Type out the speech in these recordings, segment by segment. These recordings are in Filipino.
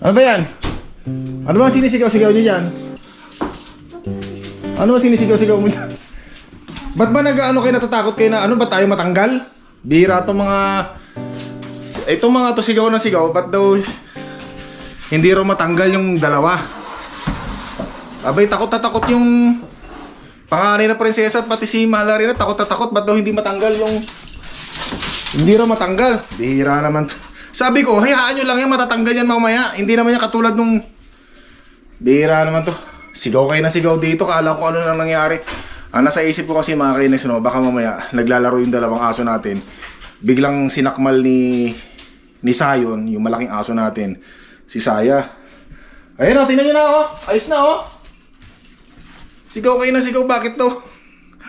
Ano ba yan? Ano ba sinisigaw-sigaw niyo dyan? Ano ba sinisigaw-sigaw mo dyan? Ba't ba nag-ano kayo natatakot kayo na ano ba tayo matanggal? Bira to mga... Itong mga to sigaw na sigaw, ba't daw hindi raw matanggal yung dalawa? Abay, takot na takot yung panganay na prinsesa at pati si Malari na takot na takot. Ba't daw hindi matanggal yung... Hindi raw matanggal. Bihira naman to. Sabi ko, hayaan nyo lang yan, matatanggal yan mamaya. Hindi naman yan katulad nung... Bihira naman to. Sigaw kayo na sigaw dito, kala ko ano nang nangyari. Ang nasa isip ko kasi mga kainis, no, baka mamaya naglalaro yung dalawang aso natin. Biglang sinakmal ni ni Sayon, yung malaking aso natin, si Saya. Ayun na, tingnan nyo na oh. Ayos na oh. Sigaw kayo na sigaw, bakit to?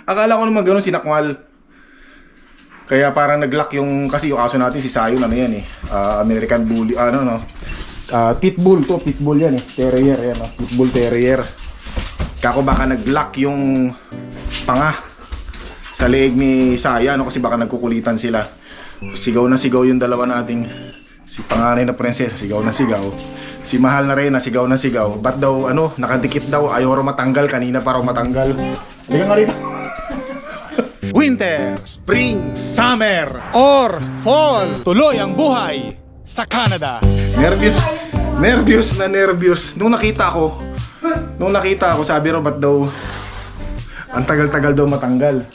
Akala ko naman ganun sinakmal. Kaya parang nag-lock yung, kasi yung aso natin si Sayon, ano yan eh. ah, American Bully, ano no. Ah, pitbull to, pitbull yan eh. Terrier, yan oh. Pitbull Terrier. Kako baka nag-lock yung panga sa leeg ni Saya, no? Kasi baka nagkukulitan sila. Sigaw na sigaw yung dalawa nating si panganay na prinsesa, sigaw na sigaw. Si mahal na Reyna, sigaw na sigaw. Ba't daw, ano, nakadikit daw, ayaw raw matanggal, kanina pa raw matanggal. Hindi nga rito. Winter, Spring, Summer, or Fall. Tuloy ang buhay sa Canada. Nervous, nervous na nervous. Nung nakita ko, nung nakita ko, sabi raw, ba't daw, ang tagal-tagal daw matanggal.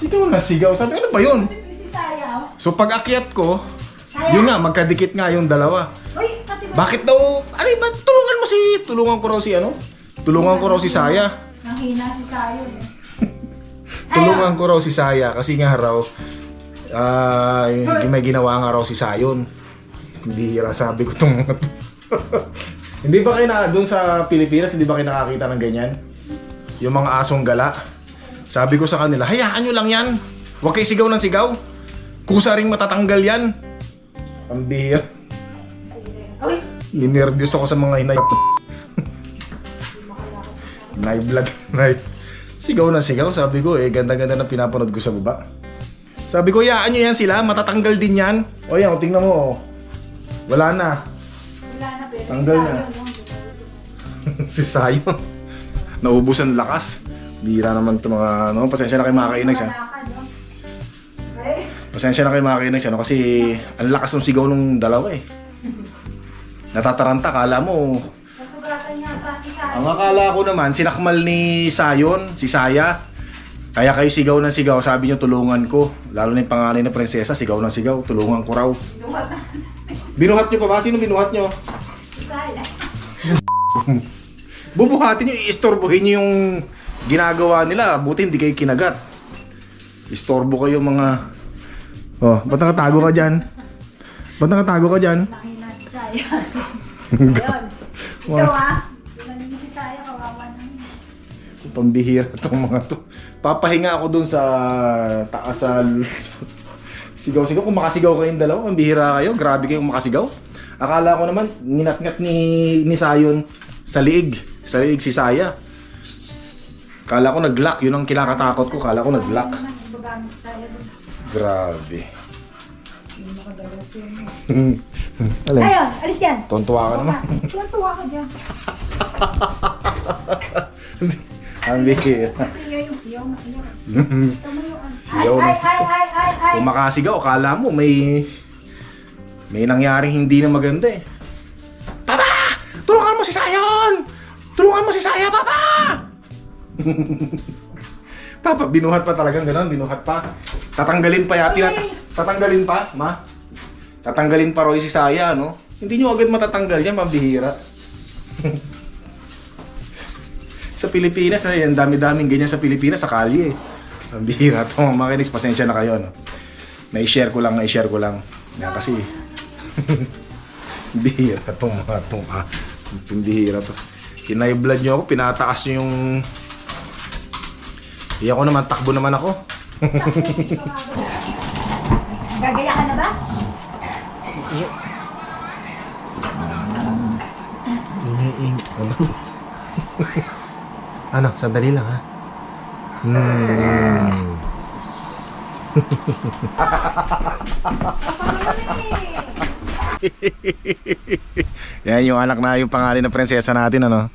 Sigaw na sigaw. Sabi, ano ba yun? So pag akyat ko, yun nga, magkadikit nga yung dalawa. Bakit daw, ano ba, tulungan mo si, tulungan ko raw si ano? Tulungan ko raw si Saya. Nanghina si Sayo. eh. Tulungan ko raw si Saya kasi nga raw, ah, may ginawa nga raw si Sayon. Hindi hira sabi ko tong mga to. Hindi ba kayo na doon sa Pilipinas, hindi ba kayo nakakita ng ganyan? Yung mga asong gala. Sabi ko sa kanila, hayaan nyo lang yan. Huwag kayo sigaw ng sigaw. Kusa ring matatanggal yan. Ang bihira. Uy, Ninervyos ako sa mga inay. Night vlog. Night. Sigaw na sigaw. Sabi ko, eh, ganda-ganda na pinapanood ko sa baba. Sabi ko, yaan nyo yan sila. Matatanggal din yan. O yan, o, tingnan mo. oh. Wala na. wala na pero Tanggal si na. Sayo si Sayon. Naubusan lakas. Bira naman ito mga, ano, pasensya na kay mga kainags, ha. Ay, Pasensya na kay mga kainags, ano, kasi ang lakas ng sigaw nung dalawa, eh. Natataranta, kala mo, Ang akala ko naman, sinakmal ni Sayon, si Saya. Kaya kayo sigaw ng sigaw, sabi niyo tulungan ko. Lalo na yung panganay na prinsesa, sigaw ng sigaw, tulungan ko raw. Binuhat niyo pa ba? Sino binuhat niyo? Saya. Bubuhatin niyo, iistorbohin niyo yung ginagawa nila. Buti hindi kayo kinagat. Istorbo kayo mga... Oh, ba't nakatago ka dyan? Ba't nakatago ka dyan? Nanghina si Saya. Ayun. Ikaw ah. Pambihira itong mga to. Papahinga ako dun sa taas sa sigaw-sigaw. Kung makasigaw kayong dalawa, pambihira kayo. Grabe kayong makasigaw. Akala ko naman, ninat-ngat ni, ni Sayon sa liig. Sa liig si Saya. Kala ko nag-lock. Yun ang kinakatakot ko. Kala ko nag-lock. Grabe. Alin? Ayun, alis yan. Tontuwa ka naman. Tuwan-tuwa ka dyan. Ang bihira. Na yung ano. Na. ay, ay, ay, ay, ay. Kung makasigaw, akala mo may may nangyaring hindi na maganda eh. Papa! Tulungan mo si Sayon! Tulungan mo si Saya, Papa! Papa, binuhat pa talagang gano'n, binuhat pa. Tatanggalin pa yati, Uy! tatanggalin pa, ma? Tatanggalin pa Roy si Saya, no? Hindi nyo agad matatanggal yan, mabihira. sa Pilipinas, ay, ang dami-daming ganyan sa Pilipinas, sa kalye. Ang bihira to, mga kinis, pasensya na kayo, no? Na-share ko lang, na-share ko lang. Yan kasi, bihira to, mga to, ah. Bihira to. Kinay-blood nyo ako, pinataas nyo yung... Iya ko naman, takbo naman ako. Gagaya ka na ba? Ano, sandali lang ha. Hmm. Yan yung anak na yung pangalan ng prinsesa natin ano.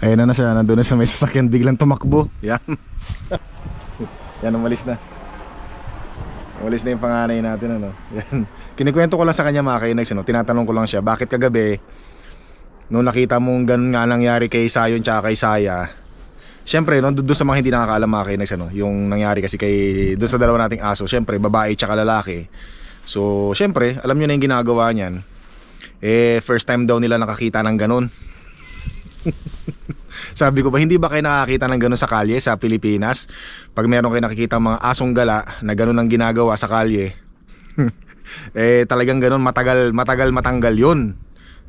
Ayun na na siya, nandun na sa may sasakyan biglang tumakbo. Yan. Yan umalis na. Umalis na yung panganay natin ano. Yan. Kinikwento ko lang sa kanya mga kainags, ano. Tinatanong ko lang siya, bakit kagabi nung nakita mong ganun nga nangyari kay Sayon tsaka kay Saya. Siyempre, no, doon sa mga hindi nakakaalam mga kainags, ano, yung nangyari kasi kay doon sa dalawa nating aso, siyempre babae tsaka lalaki. So, siyempre, alam niyo na yung ginagawa niyan. Eh, first time daw nila nakakita ng ganun. Sabi ko ba, hindi ba kayo nakakita ng ganun sa kalye sa Pilipinas? Pag meron kayo nakikita mga asong gala na ganun ang ginagawa sa kalye, eh talagang ganun matagal matagal matanggal yun.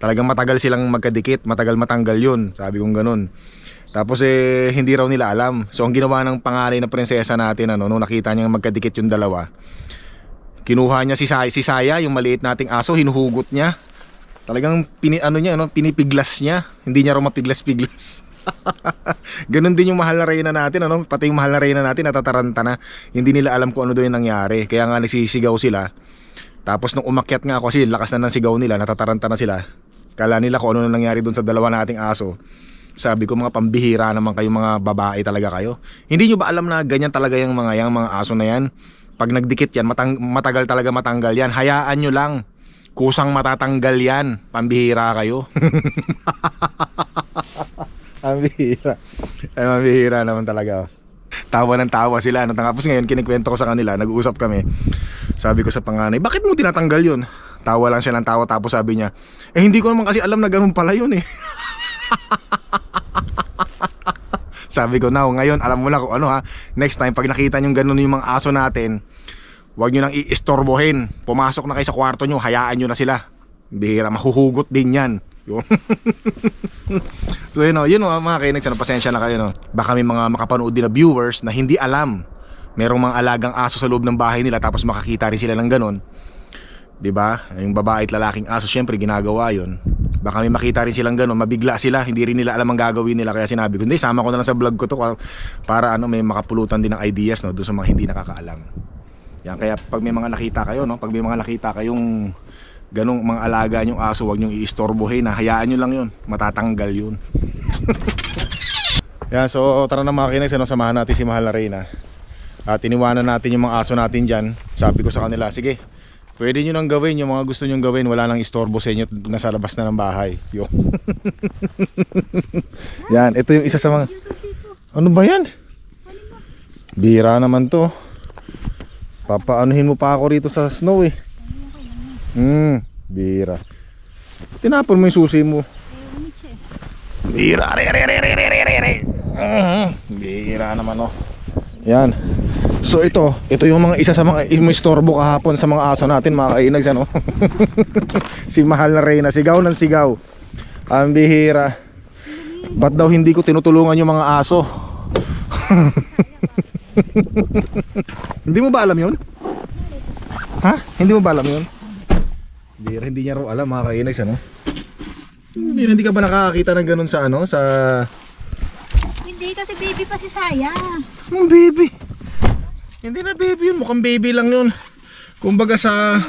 Talagang matagal silang magkadikit, matagal matanggal yun. Sabi kong ganun. Tapos eh hindi raw nila alam. So ang ginawa ng pangalay na prinsesa natin ano, nung nakita niya magkadikit yung dalawa, kinuha niya si Saya, si Saya yung maliit nating aso, hinuhugot niya. Talagang pini, ano niya, ano, pinipiglas niya. Hindi niya raw mapiglas-piglas. Ganon din yung mahal na reyna natin, ano? Pati yung mahal na reyna natin natataranta na. Hindi nila alam kung ano doon yung nangyari. Kaya nga nagsisigaw sila. Tapos nung umakyat nga ako kasi lakas na ng sigaw nila, natataranta na sila. Kala nila kung ano na nangyari doon sa dalawa nating aso. Sabi ko mga pambihira naman kayo mga babae talaga kayo. Hindi nyo ba alam na ganyan talaga yung mga yung mga aso na yan? Pag nagdikit yan, matang, matagal talaga matanggal yan. Hayaan nyo lang. Kusang matatanggal yan. Pambihira kayo. Pambihira. Ay, pambihira naman talaga. oh. Tawa ng tawa sila. No? Tapos ngayon, kinikwento ko sa kanila, nag-uusap kami. Sabi ko sa panganay, bakit mo tinatanggal yun? Tawa lang siya ng tawa tapos sabi niya, eh hindi ko naman kasi alam na ganun pala yun eh. Sabi ko, now, ngayon, alam mo na kung ano ha. Next time, pag nakita nyo ganun yung mga aso natin, huwag nyo nang iistorbohin. Pumasok na kayo sa kwarto nyo, hayaan nyo na sila. Bihira, mahuhugot din yan. Yun. so yun o, yun o mga kainex, ano, pasensya na kayo no. Baka may mga makapanood din na viewers na hindi alam. Merong mga alagang aso sa loob ng bahay nila tapos makakita rin sila ng ganun. 'Di ba? Yung babae at lalaking aso, syempre ginagawa 'yon. Baka may makita rin silang ganun, mabigla sila, hindi rin nila alam ang gagawin nila kaya sinabi ko, hindi, sama ko na lang sa vlog ko to para ano may makapulutan din ng ideas no doon sa mga hindi nakakaalam. Yan kaya pag may mga nakita kayo no, pag may mga nakita kayong ganong mga alaga yung aso, wag niyo iistorbohin, na hayaan niyo lang 'yun, matatanggal 'yun. Yan, so tara na mga kinex, ano, samahan natin si Mahal na Reyna. At iniwanan natin yung mga aso natin dyan. Sabi ko sa kanila, sige, Pwede nyo nang gawin yung mga gusto nyong gawin. Wala nang istorbo sa inyo. Nasa labas na ng bahay. Yo. yan. Ito yung isa sa mga... Ano ba yan? Bira naman to. Papaanuhin mo pa ako rito sa snow eh. Hmm. Bira. Tinapon mo yung susi mo. Bira. Re, re, re, re, re, re, re. Uh -huh. Hmm, bira naman oh. Yan. So ito, ito yung mga isa sa mga istorbo kahapon sa mga aso natin mga kainags ano. si Mahal na Reyna, sigaw ng sigaw. Ang bihira. Ba't daw hindi ko tinutulungan yung mga aso? hindi mo ba alam yun? Ha? Hindi mo ba alam yun? Bihira, hindi niya raw alam mga kainags ano. Hindi, hindi ka ba nakakakita ng ganun sa ano? Sa... Hindi kasi baby pa si Saya. Oh, baby. Hindi na baby yun. Mukhang baby lang yun. Kumbaga sa...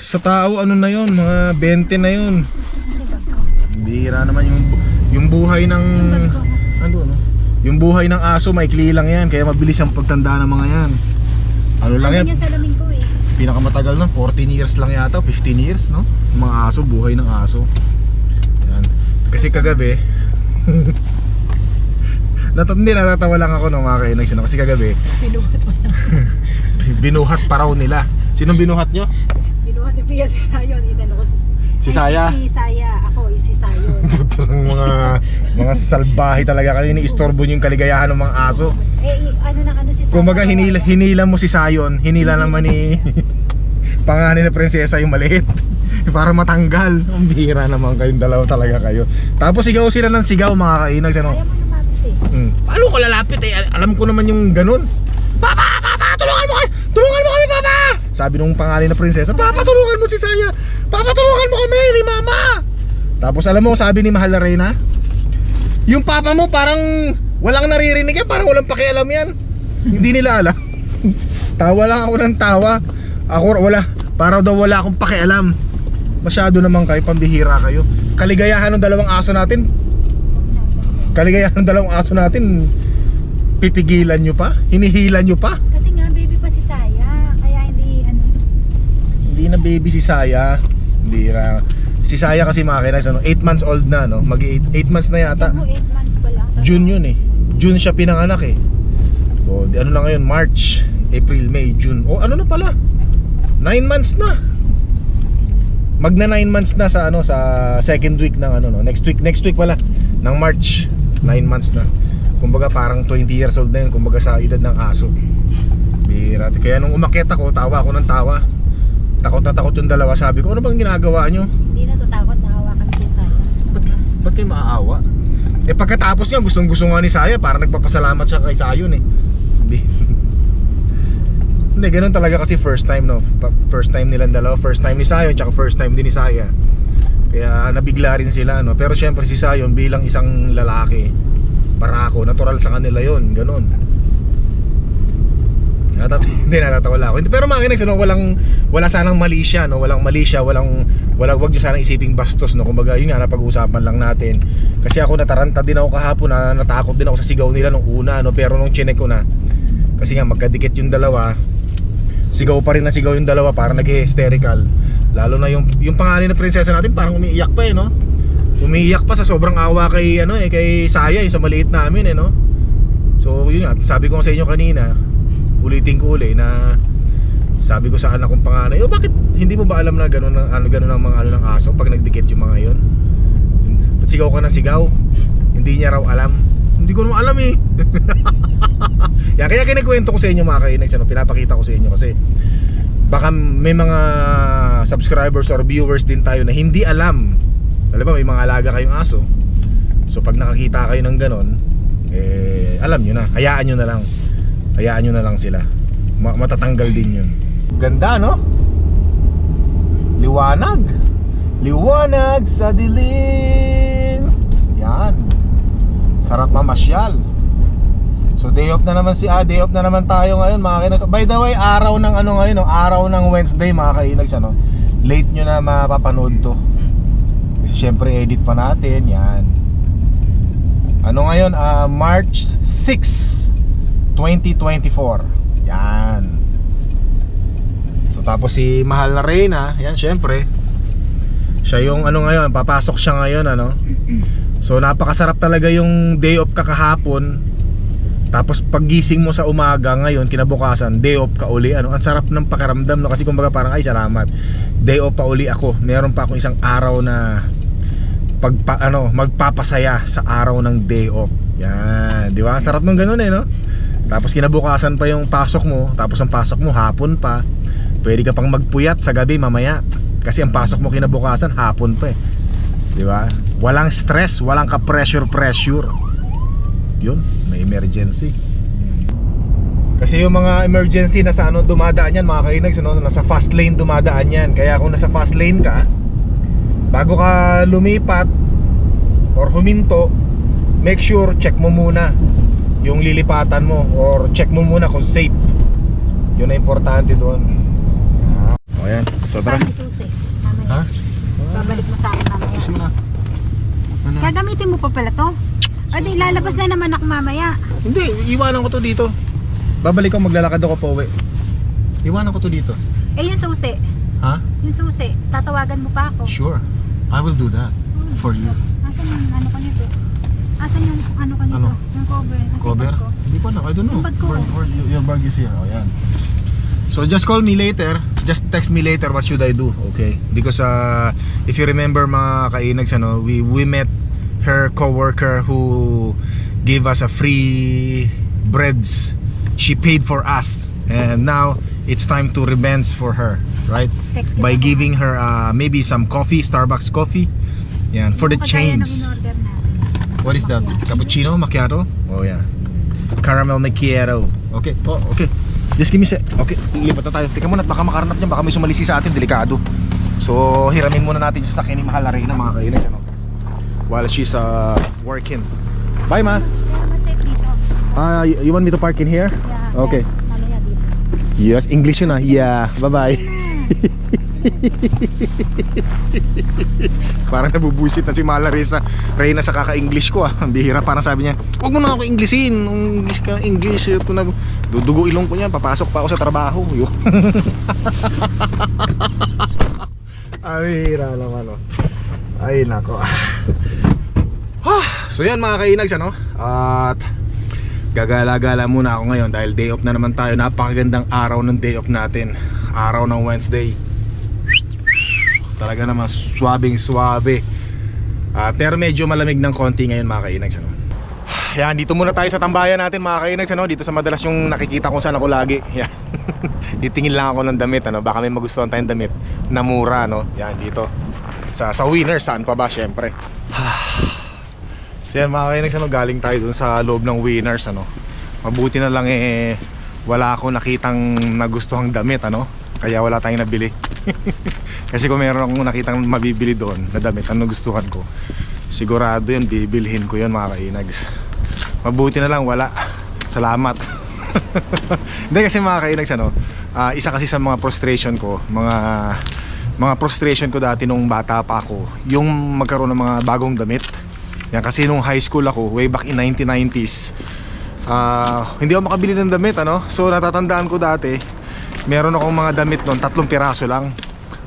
Sa tao, ano na yun? Mga 20 na yun. Bihira naman yung, yung buhay ng... Ano, ano? Yung buhay ng aso, maikli lang yan. Kaya mabilis ang pagtanda ng mga yan. Ano lang yan? Eh. Pinakamatagal nun, 14 years lang yata, 15 years, no? Yung mga aso, buhay ng aso. Yan. Kasi kagabi, Nat hindi natatawa lang ako ng mga kainags no? kasi kagabi Binuhat mo lang. binuhat pa raw nila. Sinong binuhat nyo? Binuhat ni Pia si Sayon. Inano ko si... Si Ay, Saya? Si Saya. Ako, eh, si Sayon. Putrang mga mga salbahe talaga kayo iniistorbo nyo yung kaligayahan ng mga aso. eh, ano na ano si Saya. Kumbaga hinila, hinila mo si Sayon, hinila naman ni panganin na prinsesa yung maliit. Para matanggal. Ang bihira naman kayong dalawa talaga kayo. Tapos sigaw sila ng sigaw mga kainags ano. Ayaw eh. Mm. Paano ko lalapit eh? Alam ko naman yung ganun. Papa! Papa! Tulungan mo kami! Tulungan mo kami, Papa! Sabi nung pangalan na prinsesa, Papa, tulungan mo si Saya! Papa, tulungan mo kami ni Mama! Tapos alam mo, sabi ni Mahal na Reyna, yung papa mo parang walang naririnig yan, parang walang pakialam yan. Hindi nila alam. tawa lang ako ng tawa. Ako wala, para daw wala akong pakialam. Masyado naman kayo, pambihira kayo. Kaligayahan ng dalawang aso natin. Kaligayahan ng dalawang aso natin. Pipigilan nyo pa? Hinihilan nyo pa? Kasi nga, baby pa si Saya. Kaya hindi, ano, Hindi na baby si Saya. Hindi na. Si Saya kasi mga kinas, ano, 8 months old na, no? Mag 8 months na yata. Tignan mo, 8 months pa lang. June yun eh. June siya pinanganak eh. O, di, ano na ngayon? March, April, May, June. O, ano na pala? 9 months na. Magna 9 months na sa ano sa second week ng ano no. Next week, next week pala ng March. 9 months na. Kumbaga parang 20 years old na yun kumbaga sa edad ng aso. Bira. Kaya nung umakyat ako, tawa ako ng tawa. Takot na takot yung dalawa. Sabi ko, ano bang ginagawa nyo? Hindi na hawakan si Saya. Ba't, ba't kayo maaawa? Eh pagkatapos niya, gustong gusto nga ni Saya, parang nagpapasalamat siya kay Sayon eh. Hindi. Hindi, ganun talaga kasi first time no. First time nilang dalawa, first time ni Sayon, tsaka first time din ni Saya. Kaya nabigla rin sila no. Pero syempre si Sayon bilang isang lalaki, para ako, natural sa kanila yon ganun. Natat hindi natatawa ako. Hindi, Pero mga kinags, no, walang wala sanang mali no? Walang mali siya, walang wala wag niyo sanang isiping bastos, no. Kumbaga, yun nga napag-usapan lang natin. Kasi ako nataranta din ako kahapon, na natakot din ako sa sigaw nila nung una, no. Pero nung chinek ko na, kasi nga magkadikit yung dalawa, sigaw pa rin na sigaw yung dalawa, parang nag-hysterical. Lalo na yung yung pangalan ng prinsesa natin, parang umiiyak pa eh, no. Umiiyak pa sa sobrang awa kay ano eh, kay Saya, yung sa maliit namin eh, no. So yun nga, sabi ko sa inyo kanina, ulitin ko uli na sabi ko sa anak kong panganay, oh bakit hindi mo ba alam na gano'n ang ano gano'n ang mga ano ng aso pag nagdikit yung mga yon? Sigaw ka na sigaw? Hindi niya raw alam. Hindi ko naman alam eh. Yan, kaya kinikwento ko sa inyo mga kainags, ano, pinapakita ko sa inyo kasi baka may mga subscribers or viewers din tayo na hindi alam. Alam ba, may mga alaga kayong aso. So pag nakakita kayo ng ganon, eh, alam nyo na, hayaan nyo na lang. Hayaan nyo na lang sila. Ma- matatanggal din yun. Ganda, no? Liwanag. Liwanag sa dilim. Yan. Sarap mamasyal. So day off na naman si ah, day off na naman tayo ngayon mga kainas. By the way, araw ng ano ngayon, no? araw ng Wednesday mga kainags ano. Late nyo na mapapanood to. Kasi syempre edit pa natin, yan. Ano ngayon? Ah, March 6, 2024. Yan. So tapos si Mahal na Reyna, yan syempre. Siya yung ano ngayon, papasok siya ngayon ano. So napakasarap talaga yung day off ka kahapon. Tapos paggising mo sa umaga ngayon, kinabukasan, day off ka uli. Ano, ang sarap ng pakiramdam no kasi kumbaga parang ay salamat. Day off pa uli ako. Meron pa akong isang araw na pagpa ano, magpapasaya sa araw ng day off. Yan, di ba? Ang sarap ng ganun eh, no? Tapos kinabukasan pa yung pasok mo, tapos ang pasok mo hapon pa. Pwede ka pang magpuyat sa gabi mamaya. Kasi ang pasok mo kinabukasan hapon pa eh. Di ba? Walang stress, walang ka-pressure pressure. Yun, may emergency. Kasi yung mga emergency na sa ano dumadaan yan, mga kainags, ano, nasa fast lane dumadaan yan. Kaya kung nasa fast lane ka, bago ka lumipat or huminto, make sure check mo muna yung lilipatan mo or check mo muna kung safe. Yun ang importante doon. Ah, O yan, so tara. Ha? Babalik mo sa akin mamaya. Mo na. Ano? Gagamitin mo pa pala to? O di lalabas na naman ako mamaya. Hindi, iwanan ko to dito. Babalik ko, maglalakad ako pa uwi. Iwanan ko to dito. Eh yung susi. Ha? Yung susi. Tatawagan mo pa ako. Sure. I will do that for you. Asan yung ano ko nito? Asan yung ano ko nito? Ano? Yung cover. Asan Cover? yung bag ko? Hindi pa na, I don't know. Yung bag ko. Where, where, your, your bag is here. Oh, yan. So just call me later. Just text me later what should I do, okay? Because uh, if you remember mga kainags, ano, we, we met her coworker who gave us a free breads. She paid for us. And now it's time to revenge for her, right? By giving her uh, maybe some coffee, Starbucks coffee. Yan, for the change. What is that? Cappuccino? Macchiato? Oh yeah. Caramel macchiato. Okay. Oh, okay. Just give me a sec. Okay, lipat na tayo. Tika muna, baka makaranap niya, baka may sumalisi sa atin, delikado. So, hiramin muna natin yung sasakyan ni Mahal na Reyna, mga kainis, ano? While she's uh, working. Bye, ma. Ah, y- you want me to park in here? Yeah, Okay. Yes, English yun ah. Yeah. Bye-bye. parang nabubusit na si Mallory sa Reyna sa kaka-English ko ah. Ang bihira parang sabi niya, huwag mo na ako Englishin. English ka, English. Ito na, dudugo ilong ko niya. Papasok pa ako sa trabaho. Yun. Ang bihira naman oh. Ay nako. Ah, so yan mga kainags ano. At gagala-gala muna ako ngayon dahil day off na naman tayo. Napakagandang araw ng day off natin. Araw ng Wednesday. Talaga naman swabing swabe. At pero medyo malamig ng konti ngayon mga kainags ano. Yan, dito muna tayo sa tambayan natin mga kainags ano. Dito sa madalas yung nakikita kung saan ako lagi. Yan. Titingin lang ako ng damit ano. Baka may magustuhan tayong damit na mura no. Yan dito. Sa sa winner saan pa ba syempre. So yan mga kainags ano, galing tayo dun sa loob ng winners ano. Mabuti na lang eh wala akong nakitang nagustuhang damit ano. Kaya wala tayong nabili. Kasi kung meron akong nakitang mabibili doon na damit ang nagustuhan ko, sigurado yun bibilhin ko yun mga kainags. Mabuti na lang wala. Salamat. Hindi kasi mga kainags ano, ah, isa kasi sa mga frustration ko, mga mga frustration ko dati nung bata pa ako, yung magkaroon ng mga bagong damit. Yan kasi nung high school ako, way back in 1990s, ah, hindi ako makabili ng damit ano. So natatandaan ko dati, meron akong mga damit noon, tatlong piraso lang.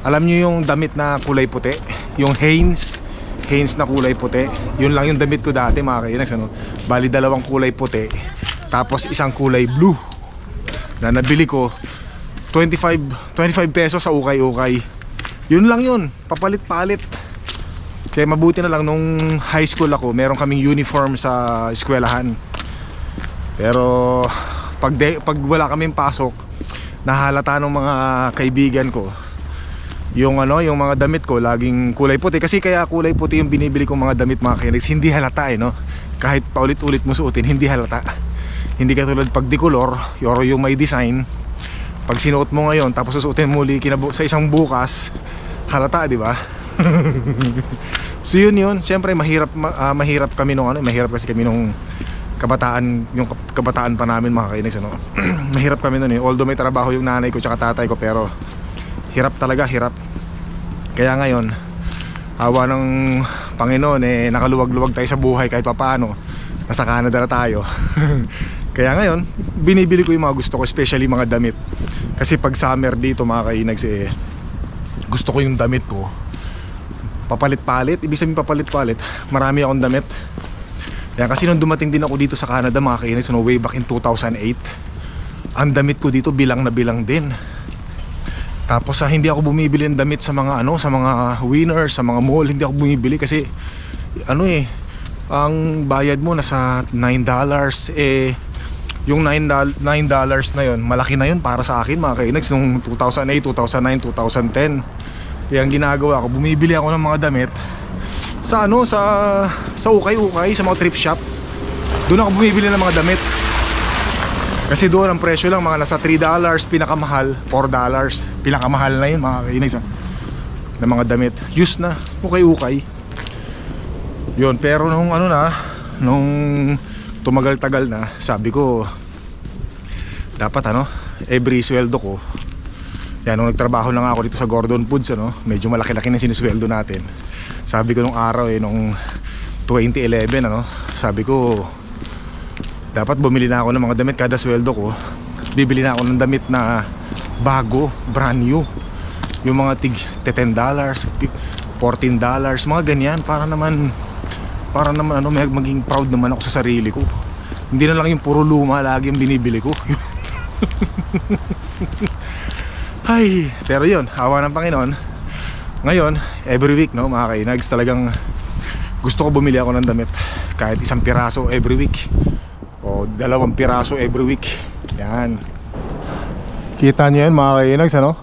Alam niyo yung damit na kulay puti, yung Hanes, Hanes na kulay puti. Yun lang yung damit ko dati mga kainags ano. Bali dalawang kulay puti, tapos isang kulay blue. Na nabili ko 25 25 pesos sa ukay-ukay. Yun lang yun, papalit-palit. Kaya mabuti na lang nung high school ako, meron kaming uniform sa eskwelahan. Pero pag de, pag wala kaming pasok, nahalata ng mga kaibigan ko yung ano, yung mga damit ko laging kulay puti kasi kaya kulay puti yung binibili kong mga damit mga kainex, hindi halata eh no. Kahit paulit-ulit mo suotin, hindi halata. Hindi katulad pag dikolor, or yung may design, pag sinuot mo ngayon tapos susuotin mo kinabu- sa isang bukas, halata, di ba? so yun yun, syempre mahirap ma- ah, mahirap kami nung ano, mahirap kasi kami nung kabataan, yung kabataan pa namin mga kainex ano. mahirap kami noon eh. Although may trabaho yung nanay ko tsaka tatay ko pero hirap talaga, hirap. Kaya ngayon, awa ng Panginoon eh nakaluwag-luwag tayo sa buhay kahit papaano. Nasa Canada na tayo. Kaya ngayon, binibili ko yung mga gusto ko, especially mga damit. Kasi pag summer dito mga kainags eh, gusto ko yung damit ko. Papalit-palit, ibig sabihin papalit-palit, marami akong damit. Yan, kasi nung dumating din ako dito sa Canada mga kainags, no, way back in 2008, ang damit ko dito bilang na bilang din. Tapos sa hindi ako bumibili ng damit sa mga ano, sa mga winners, sa mga mall, hindi ako bumibili kasi ano eh, ang bayad mo nasa 9 dollars eh yung 9 dol- 9 dollars na yon, malaki na yun para sa akin mga kainags nung 2008, 2009, 2010. Kaya ang ginagawa ko, bumibili ako ng mga damit sa ano, sa sa ukay-ukay, sa mga thrift shop. Doon ako bumibili ng mga damit. Kasi doon ang presyo lang mga nasa 3 dollars, pinakamahal 4 dollars. Pinakamahal na yun mga kainags ah. Na mga damit. Used na, ukay-ukay. Yun, pero nung ano na, nung tumagal-tagal na, sabi ko dapat ano, every sweldo ko yan, nung nagtrabaho na ako dito sa Gordon Foods ano, medyo malaki-laki na sinisweldo natin. Sabi ko nung araw eh, nung 2011 ano, sabi ko dapat bumili na ako ng mga damit kada sweldo ko. Bibili na ako ng damit na bago, brand new. Yung mga tig 10 dollars, 14 dollars, mga ganyan para naman para naman ano maging proud naman ako sa sarili ko. Hindi na lang yung puro luma lagi yung binibili ko. Ay, pero yun, awa ng Panginoon. Ngayon, every week, no, mga kainags, talagang gusto ko bumili ako ng damit. Kahit isang piraso every week. O dalawang piraso every week. Yan. Kita niyo yan, mga kainags, ano?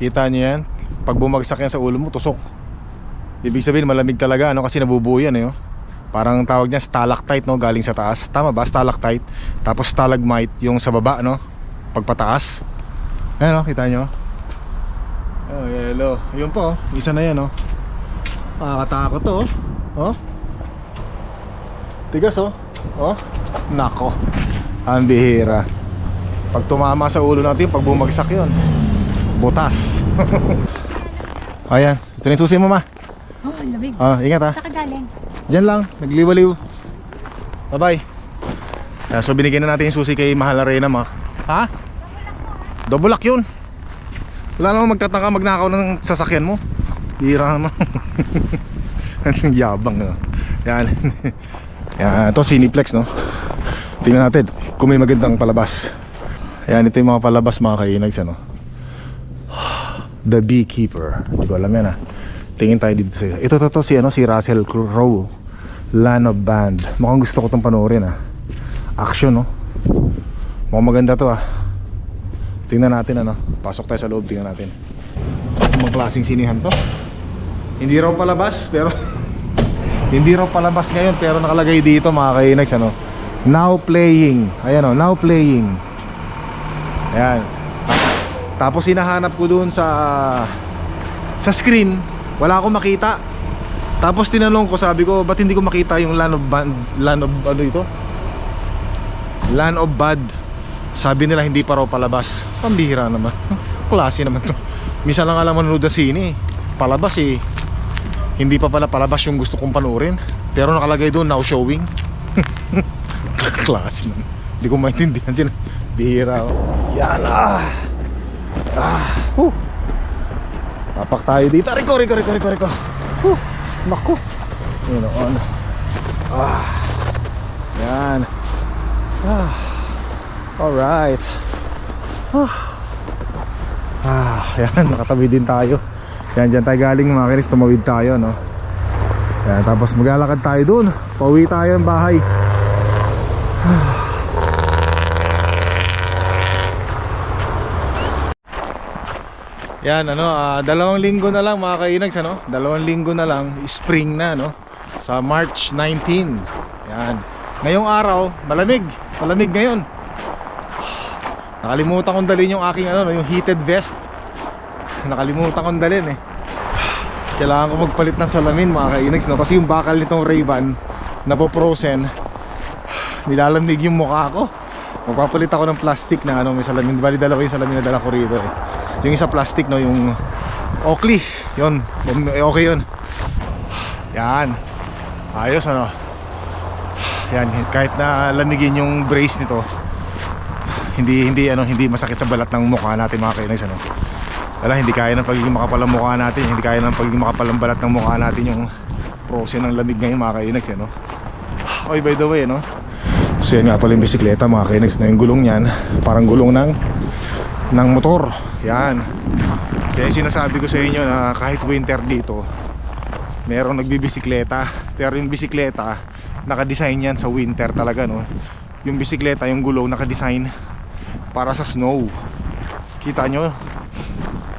Kita niyo yan? Pag bumagsak yan sa ulo mo, tusok. Ibig sabihin, malamig talaga, ano? Kasi nabubuo yan, eh, oh. Parang tawag niya stalactite, no? Galing sa taas. Tama ba? Stalactite. Tapos stalagmite, yung sa baba, no? Pagpataas. Ayan o, kita nyo Oh, yellow Yun po, oh. isa na yan oh Nakakatakot to oh Oh Tigas oh Oh Nako Ang bihira Pag tumama sa ulo natin, pag bumagsak yun butas. Ayan, ito na yung susi mo ma. Oh, lamig. Ah, ingat ha. Saan ka galing? Diyan lang, nagliwaliw. Bye-bye. Ah, so binigyan na natin yung susi kay Mahal Arena ma. Ha? Double lock yun. Wala namang magtataka magnakaw ng sasakyan mo. Bira naman. Ang yabang no. Yan. Yan, ito Cineplex no. Tingnan natin kung may magandang palabas. Yan, ito yung mga palabas mga kainags ano. The Beekeeper. Hindi ko alam yan ah. Tingin tayo dito sa Ito to, to si ano si Russell Crowe. Land of Band. Mukhang gusto ko tong panoorin ah. Action no. Mukhang maganda to ah. Tingnan natin ano. Pasok tayo sa loob, tingnan natin. Anong klaseng sinihan to? Hindi raw palabas pero hindi raw palabas ngayon pero nakalagay dito mga kainags ano. Now playing. Ayan oh, now playing. Ayan. Tapos hinahanap ko doon sa sa screen, wala akong makita. Tapos tinanong ko, sabi ko, ba't hindi ko makita yung Land of Band, Land of ano ito? Land of Bad. Sabi nila hindi pa raw palabas. Pambihira naman. Klase naman to. Misa lang alam manonood ng sine. eh. Palabas eh. Hindi pa pala palabas yung gusto kong panoorin. Pero nakalagay doon now showing. Klase naman. Hindi ko maintindihan sila. Bihira. oh. Yan ah. Ah. Huh. Tapak tayo dito. Riko, riko, riko, riko, riko. Huh. Naku. Yun on. Ah. Yan. Ah. Alright. Ah. Ah, yan, nakatabi din tayo. Yan, dyan tayo galing mga kinis, tumawid tayo, no? Yan, tapos maglalakad tayo dun. Pauwi tayo ng bahay. Yan ano, ah, dalawang linggo na lang mga kainags ano? Dalawang linggo na lang, spring na no. Sa March 19. Yan. Ngayong araw, malamig. Malamig ngayon. Nakalimutan kong dalhin yung aking ano, no, yung heated vest. Nakalimutan kong dalhin eh. Kailangan ko magpalit ng salamin mga kainags no kasi yung bakal nitong Ray-Ban napoprosen. Nilalamig yung mukha ko. Magpapalit ako ng plastic na ano, may salamin. Bali dalawa yung salamin na dala ko rito eh. Yung isa plastic no, yung Oakley. Yun, eh, okay yun. Yan. Ayos ano. Yan, kahit na lamigin yung brace nito, hindi hindi ano, hindi masakit sa balat ng mukha natin mga kainis ano. Wala, hindi kaya ng pagiging makapal ang mukha natin, hindi kaya ng pagiging makapal ang balat ng mukha natin yung prosen ng lamig ngayon mga kainis ano. Oy, by the way, no? So yan nga pala yung bisikleta mga kainex na yung gulong niyan Parang gulong ng ng motor Yan Kaya sinasabi ko sa inyo na kahit winter dito Merong nagbibisikleta Pero yung bisikleta Nakadesign yan sa winter talaga no Yung bisikleta, yung gulong nakadesign Para sa snow. Kita nyo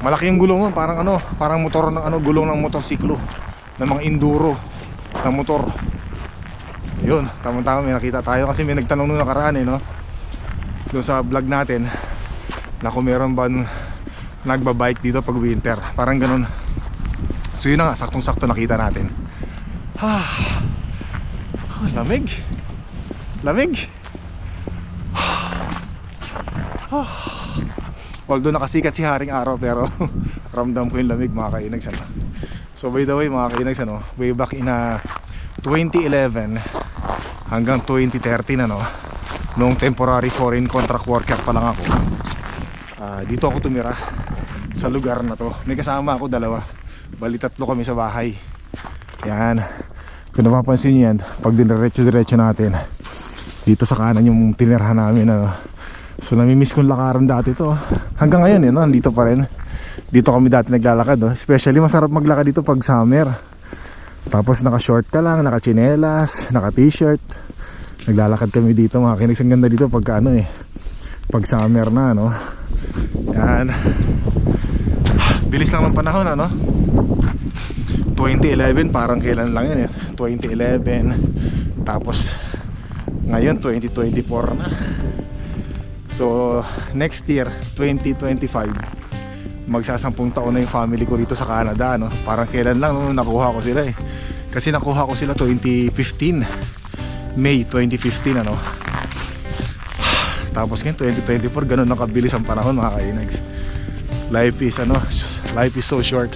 Malaki yung gulong mo, parang ano Parang motor ng ano, gulong ng motorsiklo Ng mga enduro ng motor. Yun, tama-tama may nakita tayo. Kasi may nagtanong nung nakaraan eh no? Doon sa vlog natin na kung meron ba nagbabike dito pag winter. Parang ganun. So yun na nga, saktong sakto nakita natin. Ah, ah, lamig. Lamig ah. although nakasikat si Haring Araw pero ramdam ko yung lamig mga kainags ano. so by the way mga kainags ano, way back in uh, 2011 hanggang 2013 ano noong temporary foreign contract worker pa lang ako Ah, dito ako tumira sa lugar na to may kasama ako dalawa bali tatlo kami sa bahay yan kung napapansin nyo yan pag diniretso diretso natin dito sa kanan yung tinirahan namin ano. So namimiss kong lakaran dati to hanggang ngayon eh, no? nandito pa rin dito kami dati naglalakad no? especially masarap maglakad dito pag summer tapos naka short ka lang, naka chinelas, naka t-shirt. Naglalakad kami dito mga kinigs. Ang ganda dito pag ano eh. Pag summer na no. Yan. Bilis lang ng panahon ano. 2011 parang kailan lang yun eh. 2011. Tapos ngayon 2024 na. So next year 2025 magsasampung taon na yung family ko rito sa Canada no? parang kailan lang no, nakuha ko sila eh kasi nakuha ko sila 2015 May 2015 ano tapos ngayon 2024 ganun nakabilis ang panahon mga kainags Life is ano, life is so short.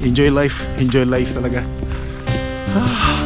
Enjoy life, enjoy life talaga. Ah.